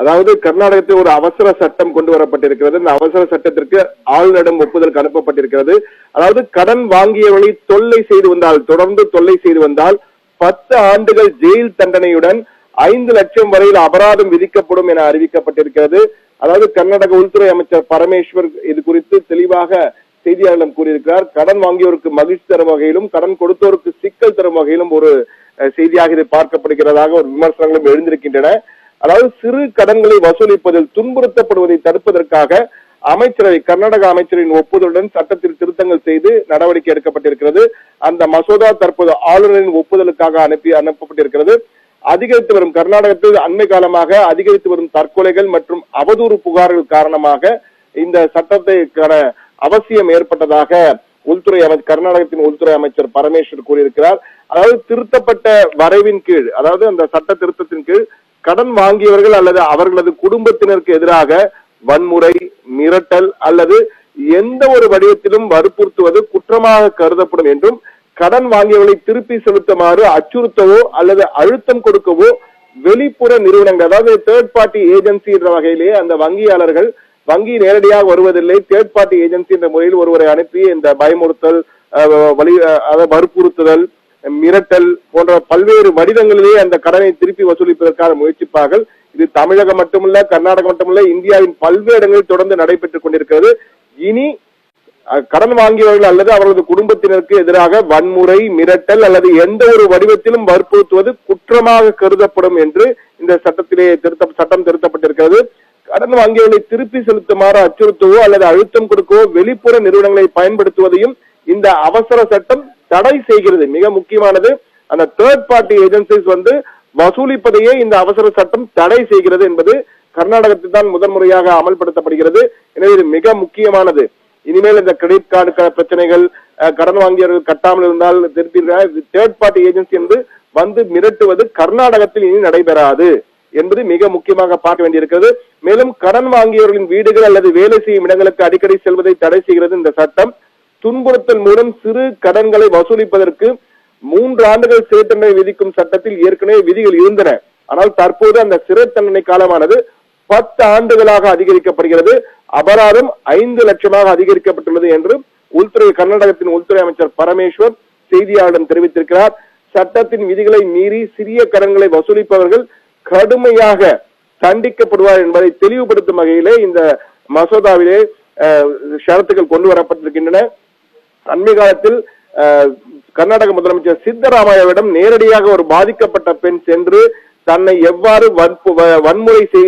அதாவது கர்நாடகத்தில் ஒரு அவசர சட்டம் கொண்டு வரப்பட்டிருக்கிறது. இந்த அவசர சட்டத்திற்கு ஆளுநரிடம் ஒப்புதலுக்கு அனுப்பப்பட்டிருக்கிறது. அதாவது கடன் வாங்கியவர்களை தொல்லை செய்து வந்தால் தொடர்ந்து தொல்லை செய்து வந்தால் பத்து ஆண்டுகள் ஜெயில் தண்டனையுடன் ஐந்து லட்சம் வரையில் அபராதம் விதிக்கப்படும் என அறிவிக்கப்பட்டிருக்கிறது. அதாவது கர்நாடக உள்துறை அமைச்சர் பரமேஸ்வர் இது குறித்து தெளிவாக செய்தியாளர்களிடம் கூறியிருக்கிறார். கடன் வாங்கியோருக்கு மகிழ்ச்சி தரும் வகையிலும் கடன் கொடுத்தோருக்கு சிக்கல் தரும் வகையிலும் ஒரு செய்தியாக இது பார்க்கப்படுகிறதாக ஒரு விமர்சனங்களும் எழுந்திருக்கின்றன. அதாவது சிறு கடன்களை வசூலிப்பதில் துன்புறுத்தப்படுவதை தடுப்பதற்காக அமைச்சரவை கர்நாடக அமைச்சரின் ஒப்புதலுடன் சட்டத்தில் திருத்தங்கள் செய்து நடவடிக்கை எடுக்கப்பட்டிருக்கிறது. அந்த மசோதா தற்போது ஆளுநரின் ஒப்புதலுக்காக அனுப்பி அனுப்பப்பட்டிருக்கிறது. அதிகரித்து வரும் கர்நாடகத்தில் அண்மை காலமாக அதிகரித்து வரும் தற்கொலைகள் மற்றும் அவதூறு புகார்கள் காரணமாக இந்த சட்டத்தைக்கான அவசியம் ஏற்பட்டதாக உள்துறை அமைச்சர் கர்நாடகத்தின் உள்துறை அமைச்சர் பரமேஸ்வர் கூறியிருக்கிறார். அதாவது திருத்தப்பட்ட வரைவின் கீழ் அதாவது அந்த சட்ட திருத்தத்தின் கீழ் கடன் வாங்கியவர்கள் அல்லது அவர்களது குடும்பத்தினருக்கு எதிராக வன்முறை மிரட்டல் அல்லது எந்த ஒரு வடிவத்திலும் வற்புறுத்துவது குற்றமாக கருதப்படும் என்றும் கடன் வாங்கியவர்களை திருப்பி செலுத்துமாறு அச்சுறுத்தவோ அல்லது அழுத்தம் கொடுக்கவோ வெளிப்புற நிறுவனங்கள் அதாவது தேர்ட் பார்ட்டி ஏஜென்சி என்ற வகையிலேயே அந்த வங்கியாளர்கள் வங்கி நேரடியாக வருவதில்லை தேர்ட் பார்ட்டி ஏஜென்சி என்ற முறையில் ஒருவரை அனுப்பி இந்த பயமுறுத்தல் வலி வற்புறுத்துதல் மிரட்டல் போன்ற பல்வேறு வடிவங்களிலே அந்த கடனை திருப்பி வசூலிப்பதற்கான முயற்சிப்பார்கள். இது தமிழகம் மட்டுமல்ல கர்நாடகம் மட்டுமல்ல இந்தியாவின் பல்வேறு இடங்களில் தொடர்ந்து நடைபெற்றுக் கொண்டிருக்கிறது. இனி கடன் வாங்கியவர்கள் அல்லது அவர்களது குடும்பத்தினருக்கு எதிராக வன்முறை மிரட்டல் அல்லது எந்த ஒரு வடிவத்திலும் வற்புறுத்துவது குற்றமாக கருதப்படும் என்று இந்த சட்டத்திலே திருத்த சட்டம் திருத்தப்பட்டிருக்கிறது. கடன் வாங்கியவர்களை திருப்பி செலுத்துமாறு அச்சுறுத்தவோ அல்லது அழுத்தம் கொடுக்கவோ வெளிப்புற நிறுவனங்களை பயன்படுத்துவதையும் இந்த அவசர சட்டம் தடை செய்கிறது. மிக முக்கியமானது அந்த தேர்ட் பார்ட்டி ஏஜென்சிஸ் வந்து வசூலிப்பதையே இந்த அவசர சட்டம் தடை செய்கிறது என்பது கர்நாடகத்தில் தான் முதன் முறையாக அமல்படுத்தப்படுகிறது. எனவே இது மிக முக்கியமானது. இனிமேல் இந்த கிரெடிட் கார்டு பிரச்சனைகள் கடன் வாங்கியவர்கள் கட்டாமல் இருந்தால் திருப்பி தேர்ட் பார்ட்டி ஏஜென்சி என்று வந்து மிரட்டுவது கர்நாடகத்தில் இனி நடைபெறாது என்பது மிக முக்கியமாக பார்க்க வேண்டியிருக்கிறது. மேலும் கடன் வாங்கியவர்களின் வீடுகள் அல்லது வேலை செய்யும் இடங்களுக்கு அடிக்கடி செல்வதை தடை செய்கிறது இந்த சட்டம். துன்புறுத்தல் மூலம் சிறு கடன்களை வசூலிப்பதற்கு மூன்று ஆண்டுகள் சிறை தண்டனை விதிக்கும் சட்டத்தில் ஏற்கனவே விதிகள் இருந்தன. ஆனால் தற்போது அந்த சிறை தண்டனை காலமானது பத்து ஆண்டுகளாக அதிகரிக்கப்படுகிறது. அபராதம் ஐந்து லட்சமாக அதிகரிக்கப்பட்டுள்ளது என்று உள்துறை கர்நாடகத்தின் உள்துறை அமைச்சர் பரமேஸ்வர் செய்தியாளரிடம் தெரிவித்திருக்கிறார். சட்டத்தின் விதிகளை மீறி சிறிய கடன்களை வசூலிப்பவர்கள் கடுமையாக தண்டிக்கப்படுவார் என்பதை தெளிவுபடுத்தும் வகையிலே இந்த மசோதாவிலே அஹ், ஷரத்துகள் கொண்டு வரப்பட்டிருக்கின்றன. அண்மை காலத்தில் கர்நாடக முதலமைச்சர் சித்தராமையாவிடம் நேரடியாக ஒரு பாதிக்கப்பட்ட பெண் சென்று தன்னை எவ்வாறு வன்முறை செய்து